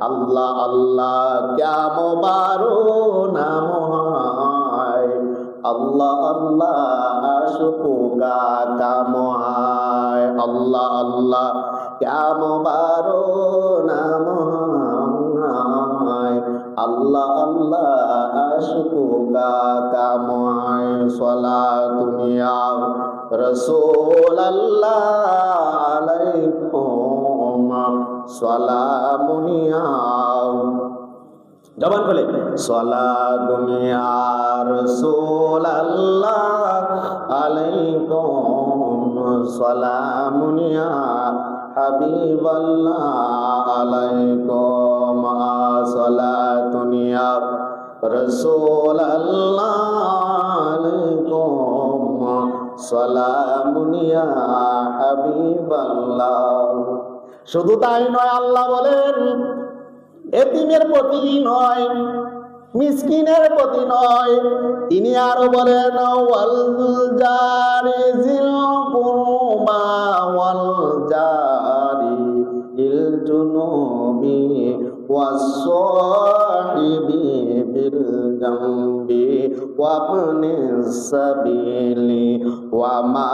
আল্লাহ আল্লাহ, ক্যা মোবারো নাম আল্লাহ আল্লাহ, আশুকু কা কাম আল্লাহ আল্লাহ, ক্যা মোবারো নাম আল্লাহ আল্লাহ, আশুকু কা কাম সলা দুনিয়া রসুল আল্লাহ সালামুনিয়া জবান বলে সলা দুনিয়া রসুল আল্লাহ আলাইকুম সালামুনিয়া হাবিব আল্লাহ আলাইকুম সলা দুনিয়া রসুল আল্লাহ আলাইকুম, সালামুনিয়া হাবিব আল্লাহ শুধু তাই নয়, আল্লাহ বলেন, এতিমের প্রতি নয়, মিসকিনের প্রতি নয়। তিনি আরও বলেন, ওয়াল জারি জিল ওয়াল জারি জামবি। সাবিলি ওয়া মা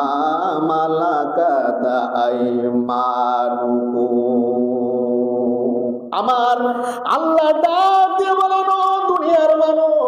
মালাকাত আইমানুকুম আমার আল্লাহ ডাক দিয়ে বলেন "ও দুনিয়ার মানুষ,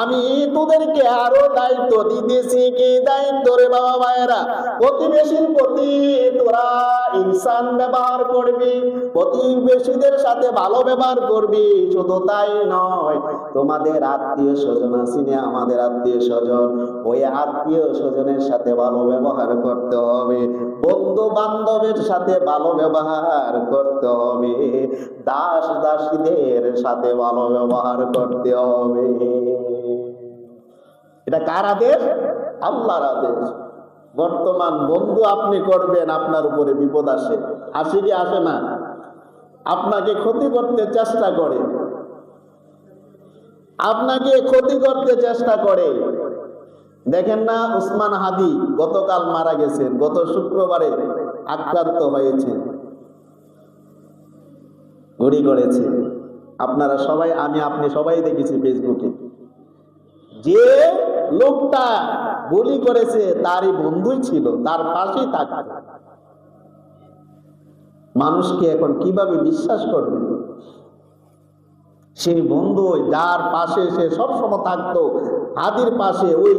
আমি তোদেরকে আরও দায়িত্ব দিতেছি। কি দায়িত্ব রে বাবা ভাইয়েরা প্রতিবেশীর প্রতি তোরা ইনসান ব্যবহার করবি, প্রতিবেশীদের সাথে ভালো ব্যবহার করবি। শুধু তাই নয় তোমাদের আত্মীয় স্বজন আসিনে আমাদের আত্মীয় স্বজন। ওই আত্মীয় স্বজনের সাথে ভালো ব্যবহার করতে হবে। বন্ধু বান্ধবের সাথে ভালো ব্যবহার করতে হবে। দাস দাসীদের সাথে ভালো ব্যবহার করতে হবে। এটা কার আদেশ? আল্লাহর আদেশ। বর্তমান বন্ধু আপনি করবেন, আপনার উপরে বিপদ আসে। আসে কি আসে না? আপনাকে ক্ষতি করতে চেষ্টা করে। আপনাকে ক্ষতি করতে চেষ্টা করে। দেখেন না, উসমান হাদি গতকাল মারা গেছেন, গত শুক্রবারে আক্রান্ত হয়েছে গুড়ি করেছে। আপনারা সবাই, আমি, আপনি সবাই দেখেছি ফেসবুকে। যে লোকটা গুলি করেছে, তারই বন্ধুই ছিল, তার পাশেই থাকত। মানুষকে এখন কীভাবে বিশ্বাস করবে সেই বন্ধু যার পাশে সে সবসময় থাকতো, হাতির পাশে ওই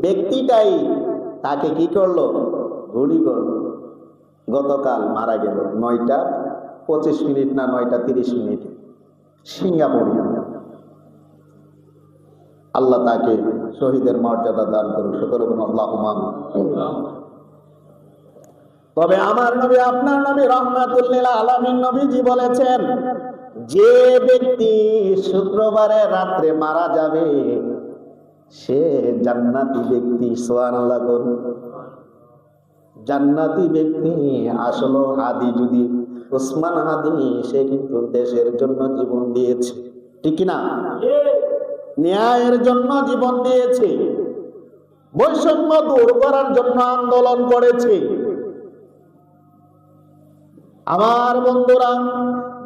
ব্যক্তিটাই তাকে কি করল? গুলি করল। গতকাল মারা গেল নয়টা পঁচিশ মিনিট না নয়টা তিরিশ মিনিট। সিঙ্গাপুরে। আল্লাহ তাকে শহীদের মর্যাদা দান করুন সকল আল্লাহ তবে আমার নবী আপনার নবী রহমাতুল্লিল আলমিন নবীজি বলেছেন যে ব্যক্তি শুক্রবারে রাত্রে মারা যাবে, সে জান্নাতি ব্যক্তি সোয়ান লাগুন জান্নাতি ব্যক্তি আসলো হাদি যদি ওসমান হাদি, সে কিন্তু দেশের জন্য জীবন দিয়েছে। ঠিক না ন্যায়ের জন্য জীবন দিয়েছে। বৈষম্য দূর করার জন্য আন্দোলন করেছে। আমার বন্ধুরা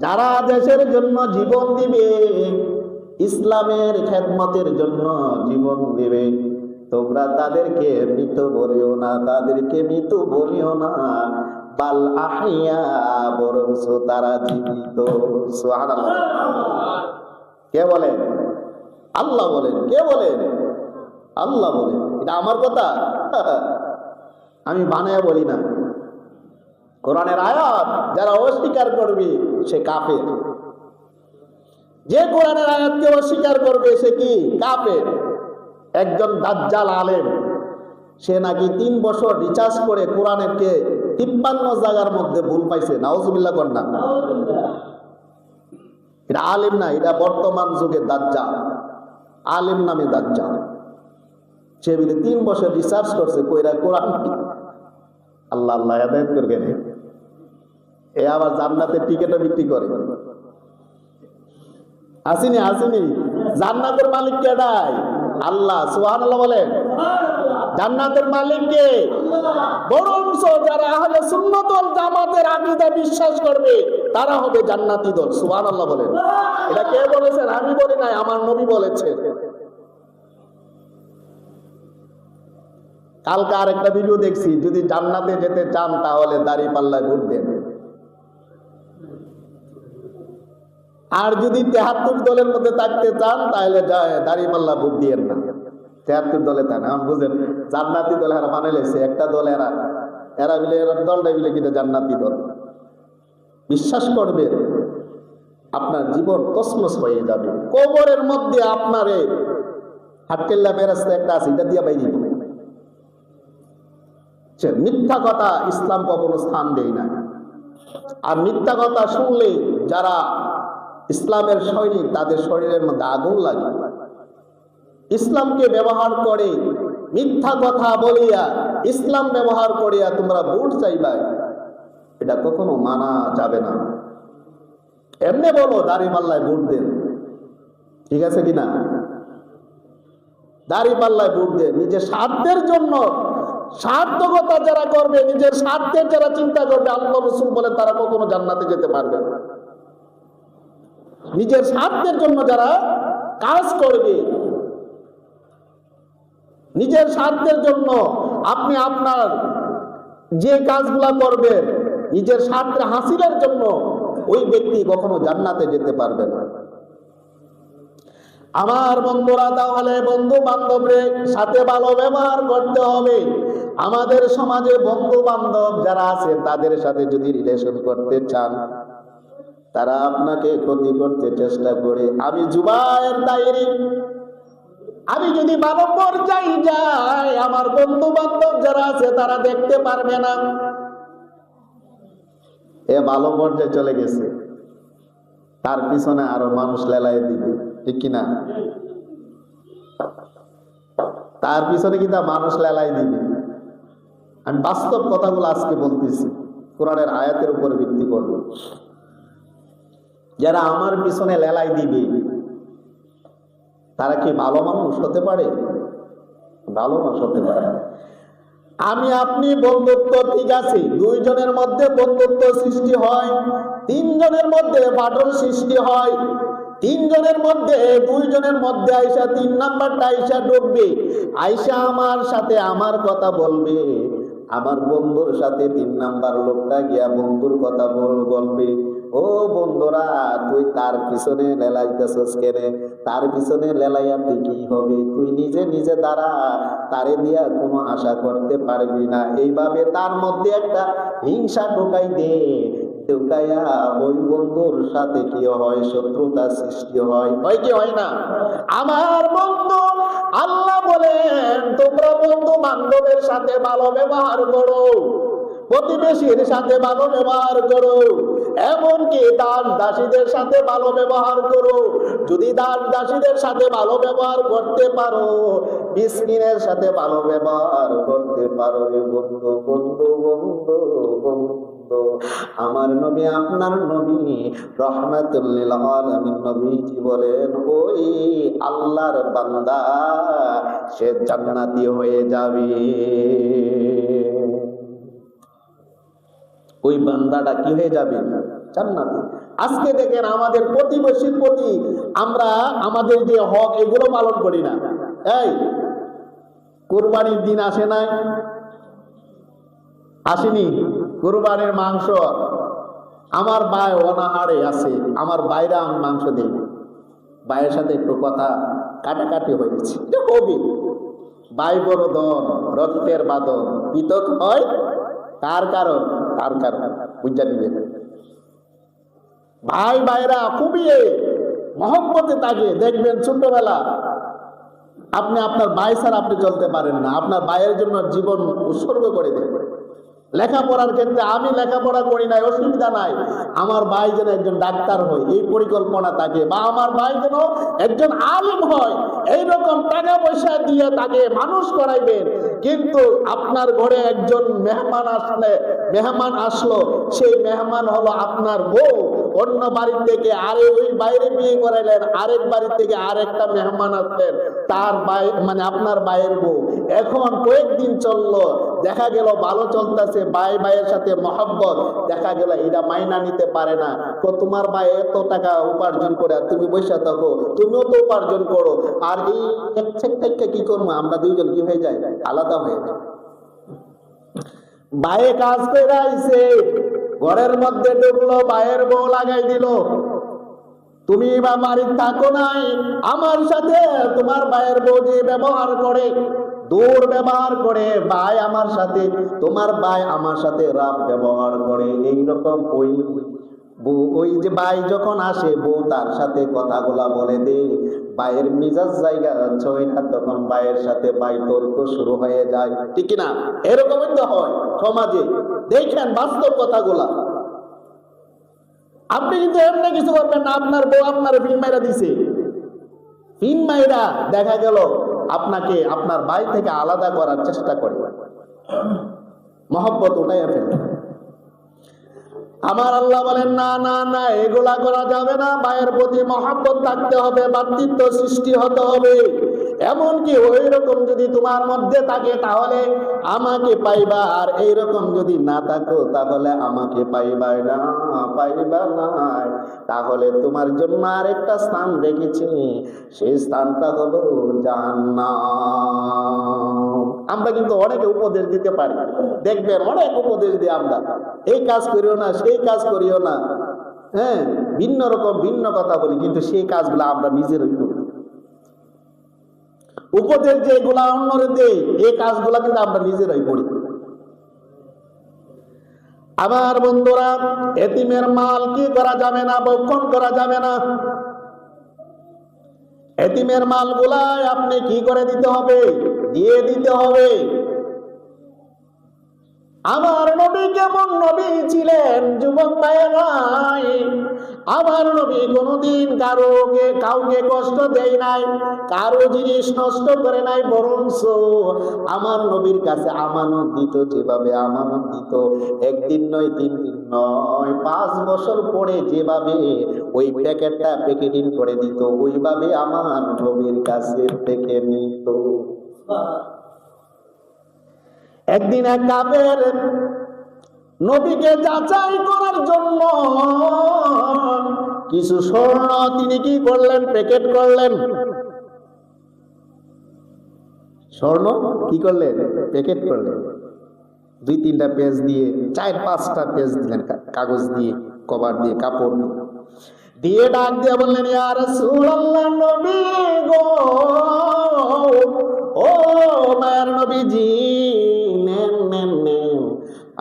যারা দেশের জন্য জীবন দিবে, ইসলামের খেদমতের জন্য জীবন দিবে, তোমরা তাদেরকে মৃত বলিও না, তাদেরকে মৃত বলিও না। বাল আহিয়া, বরংস তারা জীবিত। কে বলেন? আল্লাহ বলেন। কে বলেন? আল্লাহ বলেন। এটা আমার কথা? আমি বানায় বলি না। কোরআনের আয়াত যারা অস্বীকার করবে, সে কাফের। যে কোরআনের আয়াতকে অস্বীকার করবে, সে কি? কাফের। একজন দাজ্জাল আলেম, সে নাকি তিন বছর রিচার্জ করে কোরআনকে তিপ্পান্ন জায়গার মধ্যে ভুল পাইছে। নাওজুবিল্লাহ কন্যা এটা আলেম না, এটা বর্তমান যুগে দাজ্জা আলেম নামে দাজ্জা সে তিন বছর রিসার্চ করছে, কইরা কোরআন কি? আল্লাহ আল্লাহ হেদায়ত করবে। এ আবার জান্নাতের টিকিটও বিক্রি করে। আসিনি আসিনি। জান্নাতের মালিক কেডাই আল্লাহ সুহান আল্লাহ বলেন। জান্নাতের মালিক কে? বরংস যারা আহলে সুন্নত জামাতের আকীদা বিশ্বাস করবে, তারা হবে জান্নাতি দল, সুবহানাল্লাহ বলেন। এটা কে বলেছেন? আমি বলি নাই, আমার নবী বলেছেন। কালকে আরেকটা ভিডিও দেখছি, যদি জান্নাতে যেতে চান, তাহলে দাড়ি পাল্লায় ভোট দেন। আর যদি তেহাত্তর দলের মধ্যে থাকতে চান, তাহলে দাড়ি পাল্লা ভোট দিয়েন না। তেহাত্তর দলে থাকেন এখন বুঝেন, জান্নাতি দল এরা মানে লেছে, একটা দল এরা। এরা মিলে, এরা দলটা মিলে কিনা জান্নাতি দল। বিশ্বাস করবেন, আপনার জীবন কসমস হয়ে যাবে। কবরের মধ্যে আপনারে হাটকেল্লা বেরাস্তা একটা আছে, এটা দিয়ে বাইরে মিথ্যা কথা ইসলাম কখনো স্থান দেয় না। আর মিথ্যা কথা শুনলে যারা ইসলামের সৈনিক তাদের শরীরের মধ্যে আগুন লাগে। ইসলামকে ব্যবহার করে মিথ্যা কথা বলিয়া ইসলাম ব্যবহার করিয়া তোমরা ভোট চাইবা, এটা কখনো মানা যাবে না। এমনি বলো দাড়ি পাল্লায় ভোট দেন। ঠিক আছে কিনা? দাড়ি পাল্লায় ভোট দেন। নিজের স্বার্থের জন্য স্বার্থকতা যারা করবে, নিজের স্বার্থের যারা চিন্তা করবে, আল্লাহ রসুল বলে তারা কখনো জান্নাতে যেতে পারবে না। নিজের স্বার্থের জন্য যারা কাজ করবে, নিজের স্বার্থের জন্য আপনি আপনার যে কাজগুলা করবেন, নিজের স্বার্থ হাসিলের জন্য ওই ব্যক্তি কখনো জান্নাতে যেতে পারবে না। আমার বন্ধুরা, তাহলে বন্ধু বান্ধবের সাথে ভালো ব্যবহার করতে হবে। আমাদের সমাজে বন্ধু বান্ধব যারা আছে, তাদের সাথে যদি রিলেশন করতে চান তারা আপনাকে ক্ষতি করতে চেষ্টা করে। আমি জুবায়ের দায়েরি আমি যদি ভালো পর্যায়ে যাই, আমার বন্ধু বান্ধব যারা আছে, তারা দেখতে পারবে না। এ ভালো পর্যায়ে চলে গেছে। তার পিছনে আরও মানুষ লেলাই দিবে। ঠিক কিনা তার পিছনে কিন্তু মানুষ লেলাই দিবে। আমি বাস্তব কথাগুলো আজকে বলতেছি। কোরআনের আয়াতের উপরে ভিত্তি করব। যারা আমার পিছনে লেলাই দিবে, তারা কি ভালো মানুষ হতে পারে? ভালো মানুষ হতে পারে আমি, আপনি বন্ধুত্ব ঠিক আছে, দুইজনের মধ্যে বন্ধুত্ব সৃষ্টি হয়, তিনজনের মধ্যে ফাটল সৃষ্টি হয়, তিনজনের মধ্যে, দুইজনের মধ্যে আইসা তিন নাম্বারটা আইসা ঢুকবে, আইসা আমার সাথে আমার কথা বলবে, আমার বন্ধুর সাথে তিন নাম্বার লোকটা গিয়া বন্ধুর কথা বল- বলবে। ও বন্ধুরা, তুই তার পিছনে লেলাইতেছস কেনে? তার পিছনে লেলাইয়াতে কি হবে? তুই নিজে নিজে দাঁড়া, তারে দিয়া কোনো আশা করতে পারবি না। এইভাবে তার মধ্যে একটা হিংসা ঢোকাই দে। ঢুকাইয়া ওই বন্ধুর সাথে কি হয়? শত্রুতা সৃষ্টি হয়। হয় কি হয় না? আমার বন্ধু আল্লাহ বলেন, তোমরা বন্ধু বান্ধবের সাথে ভালো ব্যবহার করো। প্রতিবেশীর সাথে ভালো ব্যবহার করো। এমনকি দাস দাসীদের সাথে ভালো ব্যবহার করো। যদি দাস দাসীদের সাথে ভালো ব্যবহার করতে পারো, মিসকিনের সাথে ভালো ব্যবহার করতে পারো বন্ধু বন্ধু বন্ধু বন্ধু। আমার নবী, আপনার নবী রহমাতুল্লিল আলামিন নবীজি বলেন, ওই আল্লাহর বান্দা, সে জান্নাতি হয়ে যাবে। ওই বান্দাটা কি হয়ে যাবে? জান্নাতি। আজকে দেখেন আমাদের প্রতিবেশীর প্রতি আমরা আমাদের যে হক, এগুলো পালন করি না। এই, কোরবানির দিন আসে নাই? আসেনি। কোরবানির মাংস আমার ভাই অনাহারে আছে, আমার বাইরে আমি মাংস দিই ভাইয়ের সাথে একটু কথা কাটাকাটি হয়েছে হবে ভাই বড় দন রক্তের বাদন পৃথক হয় তার কারণ? তার কারণ বুঝা নিবে ভাই, ভাইরা খুবই মহব্বতে তাকে দেখবেন ছোটবেলা। আপনি, আপনার ভাই ছাড়া আপনি চলতে পারেন না। আপনার ভাইয়ের জন্য জীবন উৎসর্গ করে দেবেন লেখাপড়ার ক্ষেত্রে আমি লেখাপড়া করি নাই, অসুবিধা নাই। আমার ভাই যেন একজন ডাক্তার হয়, এই পরিকল্পনা থাকে বা আমার ভাই যেন একজন আলিম হয়, এইরকম টাকা পয়সা দিয়ে তাকে মানুষ করাইবেন। কিন্তু আপনার ঘরে একজন মেহমান আসলে মেহমান আসলো সেই মেহমান হলো আপনার বউ। অন্য বাড়ি থেকে আরে ওই বাইরে বিয়ে করাইলেন, আরেক বাড়ি থেকে আরেকটা মেহমান আসলেন, তার মানে আপনার বাইয়ের বউ। এখন কয়েকদিন চলল, দেখা গেল ভালো চলতেছে ভাই ভাইয়ের সাথে মহব্বত, দেখা গেল এটা মাইনা নিতে পারে না। তো তোমার ভাই এত টাকা উপার্জন করে, আর তুমি বসে থাকো, তুমিও তো উপার্জন করো। আর এই এক কি করব? আমরা দুইজন কি হয়ে যায়? আলাদা হয়ে যায়। বাইরে কাজ করে আইছে। ঘরের মধ্যে ঢুকলো বাইরের বউ লাগাই দিল। তুমি বা বাড়ির থাকো নাই, আমার সাথে তোমার ভাইয়ের বউ যে ব্যবহার করে, দূর ব্যবহার করে, ভাই আমার সাথে, তোমার ভাই আমার সাথে রাব ব্যবহার করে। এইরকম ওই বউ, ওই যে ভাই যখন আসে, বউ তার সাথে কথাগুলা বলে দে ভাইয়ের মিজাজ জায়গা ছয় না, তখন ভাইয়ের সাথে ভাই তর্ক শুরু হয়ে যায়। ঠিক না এরকমই তো হয় সমাজে। দেখেন বাস্তব কথাগুলা। আপনি কিন্তু এমনি কিছু করবেন না, আপনার বউ আপনার ফিন মাইরা দিছে। ফিন মাইরা দেখা গেল আপনাকে আপনার ভাই থেকে আলাদা করার চেষ্টা করে। মহব্বত উঠাইয়া ফেলে আমার আল্লাহ বলেন, না না না, এগুলা করা যাবে না। ভাইয়ের প্রতি মহব্বত থাকতে হবে বাতৃত্ব সৃষ্টি হতে হবে। এমনকি ওই রকম যদি তোমার মধ্যে থাকে, তাহলে আমাকে পাইবা, আর এইরকম যদি না থাকো, তাহলে আমাকে পাইবা না পাইবা না তাহলে তোমার জন্য আরেকটা স্থান রেখেছি, সেই স্থানটা হলো জান্নাত আমরা কিন্তু অনেকে উপদেশ দিতে পারি। দেখবেন অনেক উপদেশ দিই আমরা। এই কাজ করিও না, সেই কাজ করিও না। হ্যাঁ ভিন্ন রকম, ভিন্ন কথা বলি, কিন্তু সেই কাজগুলো আমরা নিজেরই করি উপদেশ যেগুলা অন্যরে দেই এই কাজগুলা কিন্তু আমরা নিজেরাই করি। আমার বন্ধুরা, এতিমের মাল কি করা যাবে না, বক্ষণ করা যাবে না? এতিমের মালগুলাই আপনি কি করে দিতে হবে? দিয়ে দিতে হবে। আমার নবী কেমন নবী ছিলেন? যুবক ভাইয়েরাই আমার নবী কোনোদিন কারোকে, কাউকে কষ্ট দেয় নাই, কারও জিনিস নষ্ট করে নাই, বরঞ্চ আমার নবীর কাছে আমানত দিত, যেভাবে আমানত দিত। একদিন নয়, তিন দিন নয়, পাঁচ বছর পরে যেভাবে ওই প্যাকেটটা প্যাকেটিং করে দিত, ওইভাবে আমার নবীর কাছে থেকে নিত। একদিন এক কাপের নবীকে যাচাই করার জন্য। কিছু স্বর্ণ তিনি কি করলেন? প্যাকেট করলেন। স্বর্ণ কি করলেন? প্যাকেট করলেন। দুই, তিনটা পেজ দিয়ে, চার, পাঁচটা পেজ দিলেন কাগজ দিয়ে, কভার দিয়ে, কাপড় দিয়ে। দিয়ে ডাক দিয়ে বললেন ইয়ার সুরাল্লাহ নবী গো! ও মায়ের নবীজি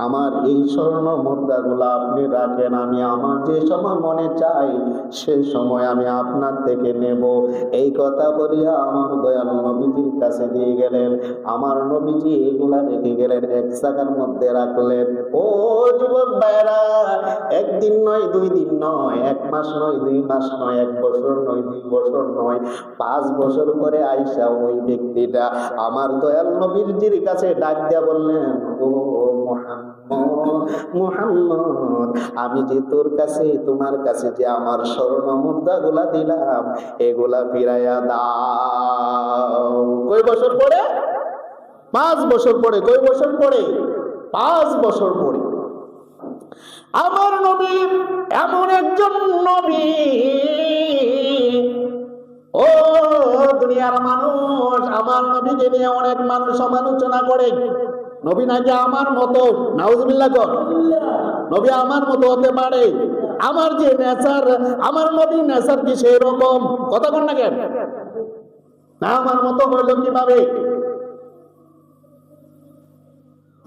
আমার এই স্বর্ণ মুদ্রাগুলো আপনি রাখেন, আমি আমার যে সময় মনে চাই, সে সময় আমি আপনার থেকে নেব। এই কথা বলিয়া আমার দয়াল নবীজির কাছে দিয়ে গেলেন। আমার নবীজি এগুলা রেখে গেলেন, এক জায়গার মধ্যে রাখলেন। ও যুবক ভাইরা একদিন নয়, দুই দিন নয়, এক মাস নয়, দুই মাস নয়, এক বছর নয়, দুই বছর নয়, পাঁচ বছর পরে আইসা ওই ব্যক্তিটা আমার দয়াল নবীরজির কাছে ডাক দিয়া বললেন, ও মোহাম্মদ, আমি যে তোর কাছে, তোমার কাছে যে আমার স্বর্ণ মুদ্রা গুলা দিলাম, এগুলা ফিরাইয়া দাও। কই বছর পরে? পাঁচ বছর পরে। কই বছর পরে? পাঁচ বছর পরে। আমার নবী, এমন একজন নবী। ও দুনিয়ার মানুষ, আমার নবীকে নিয়ে অনেক মানুষ সমালোচনা করে। নবী নাকি আমার মতো? নাউজবিল্লা কর। নবী আমার মতো হতে পারে। আমার যে নেচার আমার নবী নেচার কি সেই রকম? কথা কন না কেন? না, আমার মতো হইল কীভাবে?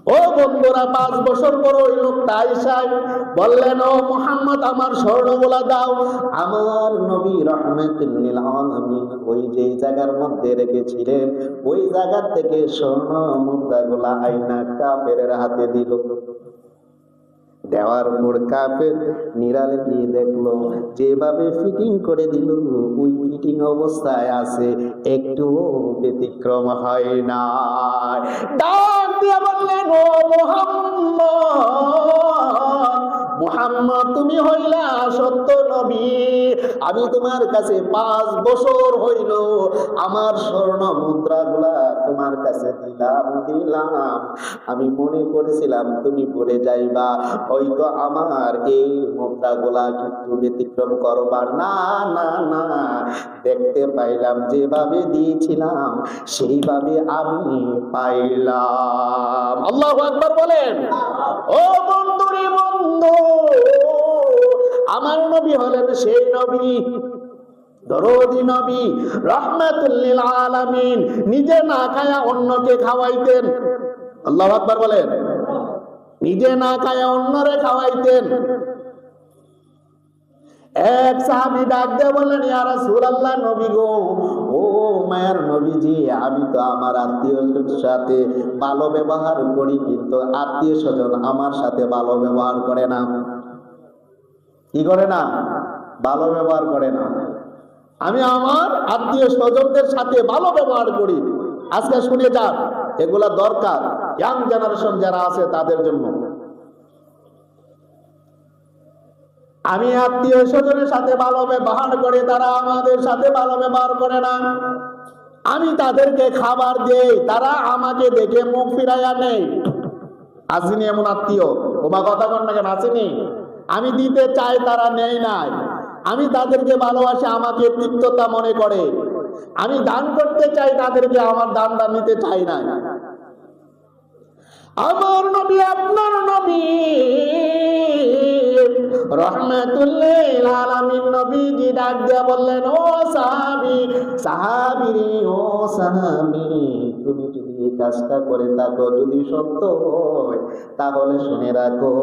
ও বন্ধুরা, পাঁচ বছর পর ওই লোকটা আইসায়। বললেন, ও মোহাম্মদ, আমার স্বর্ণ বলা দাও। আমার নবী আলামিন ওই যে জায়গার মধ্যে রেখেছিলেন, ওই জায়গার থেকে স্বর্ণ মুদ্রাগুলা আইনা কাপের হাতে দিল। দেওয়ার পর কাপের নিরালে দিয়ে দেখল, যেভাবে ফিটিং করে দিল, ওই ফিটিং অবস্থায় আছে একটু ব্যতিক্রম হয় না। ডাক দিয়ে বললেন, ও মোহাম্মদ মোহাম্মদ তুমি হইলা সত্য নবী। আমি তোমার কাছে পাঁচ বছর হইল। আমার স্বর্ণ মুদ্রাগুলা তোমার কাছে দিলাম দিলাম। আমি মনে করেছিলাম, তুমি ভুলে যাইবা। হয়তো আমার এই মুদ্রাগুলা কিন্তু ব্যতিক্রম করবার না না না। দেখতে পাইলাম, যেভাবে দিয়েছিলাম, সেইভাবে আমি পাইলাম। আল্লাহ একবার বলেন, ও বন্ধুরে বন্ধু! আমার নবী হলেন সেই নবী। নিজে না খায়া অন্যকে খাওয়াইতেন। আল্লাহ আকবার বলেন, নিজে না খায়া অন্যরে খাওয়াইতেন। এক সাহাবি ডাক দিয়ে বললেন, ইয়া রাসূলুল্লাহ, নবী গো, ও মায়ের নবীজি, আমি তো আমার আত্মীয় সাথে ভালো ব্যবহার করি, কিন্তু আত্মীয় স্বজন আমার সাথে ভালো ব্যবহার করে না। কি করে না? ভালো ব্যবহার করে না। আমি আমার আত্মীয় স্বজনদের সাথে ভালো ব্যবহার করি। আজকে শুনে যান, এগুলা দরকার। ইয়াং জেনারেশন যারা আছে, তাদের জন্য। আমি আত্মীয় স্বজনের সাথে ভালো ব্যবহার করে, তারা আমাদের সাথে ভালো ব্যবহার করে না। আমি তাদেরকে খাবার দেই, তারা আমাকে দেখে মুখ ফিরাইয়া নেই আসিনি এমন আত্মীয় ও ওমা কথা কন না কেন আসেনি আমি দিতে চাই তারা নেই নাই। আমি তাদেরকে ভালোবাসে, আমাকে তিক্ততা মনে করে। আমি দান করতে চাই, তাদেরকে আমার দানটা নিতে চাই না আমার নবী, আপনার নবী, রহমাতুল্লিল বললেন, ও সাহাবী সাহাবী ও সাহাবী, তুমি যদি কাজটা করে থাকো, যদি সত্য হয়, তাহলে শুনে রাখো,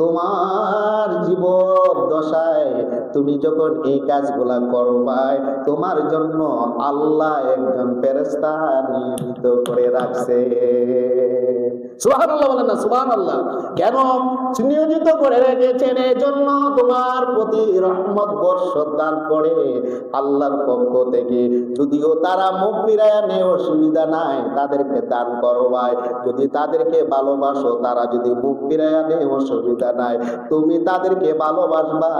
তোমার জীবন দশায় তুমি যখন এই কাজগুলা করবাই তোমার জন্য আল্লাহ একজন ফেরেস্তা নিয়মিত করে রাখছে। আল্লাহ বলেন না আল্লাহ কেন? নিয়োজিত করে রেখেছেন তোমার প্রতি রহমত দান করে আল্লাহর পক্ষ থেকে। যদিও তারা মুখ ফিরায় অসুবিধা নাই, তাদেরকে দান করো ভাই। যদি তাদেরকে ভালোবাসো, তারা যদি মুখ ফিরায় অসুবিধা নাই। তুমি তাদেরকে ভালোবাসবা।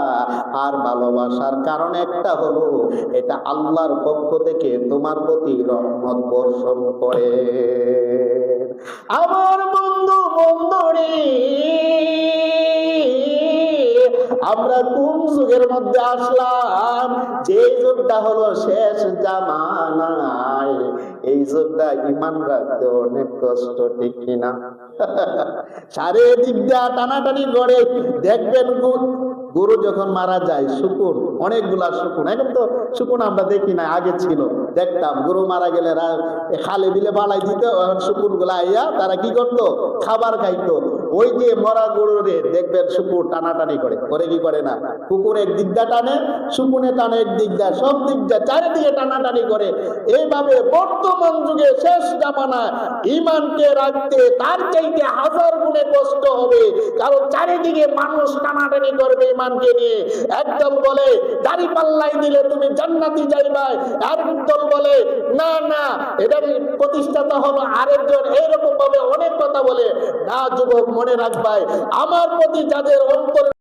আর ভালোবাসার কারণ একটা হলো, এটা আল্লাহর পক্ষ থেকে তোমার প্রতি রহমত বর্ষণ করে। আমার বন্ধু বন্ধুরে, আমরা কোন যুগের মধ্যে আসলাম? যে যুগটা হলো শেষ জামানায়। এই যুগটা ইমান রাখতে অনেক কষ্ট, ঠিক কিনা? দিয়া টানাটানি করে, দেখবেন গরু যখন মারা যায়, শুকুন, অনেকগুলা শুকুন এখন তো শুকুন আমরা দেখি না, আগে ছিল। দেখতাম, গরু মারা গেলে খালে বিলে বালাই দিত শুকুনগুলা আইয়া তারা কি করতো? খাবার খাইতো। ওই যে মরা গরুরে দেখবেন শুকুর টানাটানি করে। করে কি করে না? কুকুর এক টানে, শুকুনে টানে এক সব দিক দিয়ে, চারিদিকে টানাটানি করে। এইভাবে বর্তমান যুগে শেষ জামানায় ইমানকে রাখতে তার চাইতে হাজার গুণে কষ্ট হবে। কারণ চারিদিকে মানুষ টানাটানি করবে ইমানকে নিয়ে। একদল বলে, দাড়ি পাল্লাই দিলে তুমি জান্নাতি যাইবাই আর দল বলে, না না এটার প্রতিষ্ঠাতা হলো আরেকজন। এরকম ভাবে অনেক কথা বলে। না, যুবক মনে রাখবাই। আমার প্রতি যাদের অন্তর